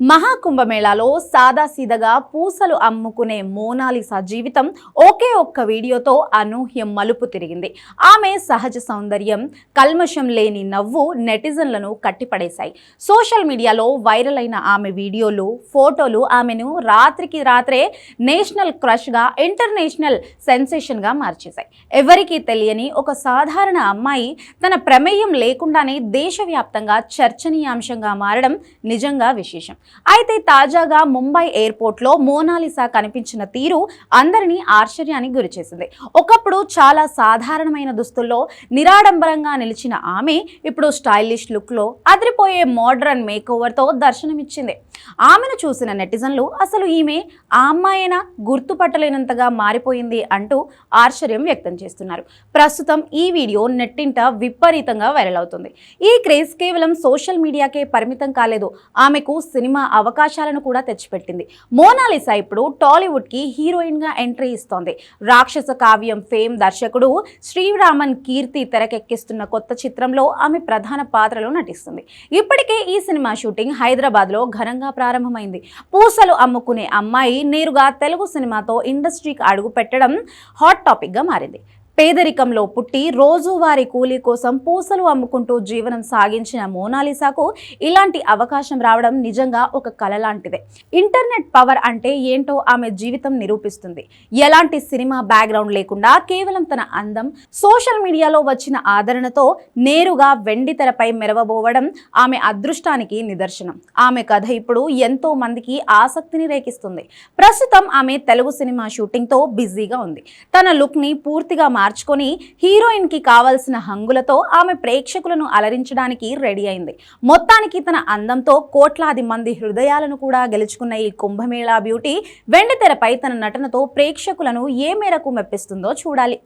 మహాకుంభమేళాలో సాదాసీదగా పూసలు అమ్ముకునే మోనాలిసా జీవితం ఒకే ఒక్క వీడియోతో అనూహ్యం మలుపు తిరిగింది. ఆమె సహజ సౌందర్యం కల్మషం లేని నవ్వు నెటిజన్లను కట్టిపడేశాయి. సోషల్ మీడియాలో వైరల్ అయిన ఆమె వీడియోలు ఫోటోలు ఆమెను రాత్రికి రాత్రే నేషనల్ క్రష్గా ఇంటర్నేషనల్ సెన్సేషన్గా మార్చేశాయి. ఎవరికీ తెలియని ఒక సాధారణ అమ్మాయి తన ప్రమేయం లేకుండానే దేశవ్యాప్తంగా చర్చనీయాంశంగా మారడం నిజంగా విశేషం. అయితే తాజాగా ముంబై ఎయిర్పోర్ట్లో మోనాలిసా కనిపించిన తీరు అందరినీ ఆశ్చర్యానికి గురిచేసింది ఒకప్పుడు చాలా సాధారణమైన దుస్తుల్లో నిరాడంబరంగా నిలిచిన ఆమె ఇప్పుడు స్టైలిష్ లుక్లో అదిరిపోయే మోడ్రన్ మేకోవర్తో దర్శనమిచ్చింది. ఆమెను చూసిన నెటిజన్లు అసలు ఈమె ఆ అమ్మాయినా? గుర్తుపట్టలేనంతగా మారిపోయింది అంటూ ఆశ్చర్యం వ్యక్తం చేస్తున్నారు. ప్రస్తుతం ఈ వీడియో నెట్టింట విపరీతంగా వైరల్ అవుతుంది. ఈ క్రేజ్ కేవలం సోషల్ మీడియాకే పరిమితం కాలేదు. ఆమెకు సినిమా అవకాశాలను కూడా తెచ్చిపెట్టింది. మోనాలిసా ఇప్పుడు టాలీవుడ్కి హీరోయిన్గా ఎంట్రీ ఇస్తోంది. రాక్షస కావ్యం ఫేమ్ దర్శకుడు శ్రీరామన్ కీర్తి తెరకెక్కిస్తున్న కొత్త చిత్రంలో ఆమె ప్రధాన పాత్రలో నటిస్తుంది. ఇప్పటికే ఈ సినిమా షూటింగ్ హైదరాబాద్లో ఘనంగా ప్రారంభమైంది. పూసలు అమ్ముకునే అమ్మాయి నేరుగా తెలుగు సినిమాతో ఇండస్ట్రీకి అడుగు పెట్టడం హాట్ టాపిక్గా మారింది. పేదరికంలో పుట్టి రోజువారీ కూలీ కోసం పూసలు అమ్ముకుంటూ జీవనం సాగించిన మోనాలిసాకు ఇలాంటి అవకాశం రావడం నిజంగా ఒక కళ లాంటిదే. ఇంటర్నెట్ పవర్ అంటే ఏంటో ఆమె జీవితం నిరూపిస్తుంది. ఎలాంటి సినిమా బ్యాక్గ్రౌండ్ లేకుండా కేవలం తన అందం సోషల్ మీడియాలో వచ్చిన ఆదరణతో నేరుగా వెండితెరపై మెరవబోవడం ఆమె అదృష్టానికి నిదర్శనం. ఆమె కథ ఇప్పుడు ఎంతో మందికి ఆసక్తిని రేకిస్తుంది. ప్రస్తుతం ఆమె తెలుగు సినిమా షూటింగ్తో బిజీగా ఉంది. తన లుక్ని పూర్తిగా మార్చుకొని హీరోయిన్కి కావలసిన హంగులతో ఆమె ప్రేక్షకులను అలరించడానికి రెడీ అయింది. మొత్తానికి తన అందంతో కోట్లాది మంది హృదయాలను కూడా గెలుచుకున్న ఈ కుంభమేళా బ్యూటీ వెండితెరపై తన నటనతో ప్రేక్షకులను ఏ మేరకు మెప్పిస్తుందో చూడాలి.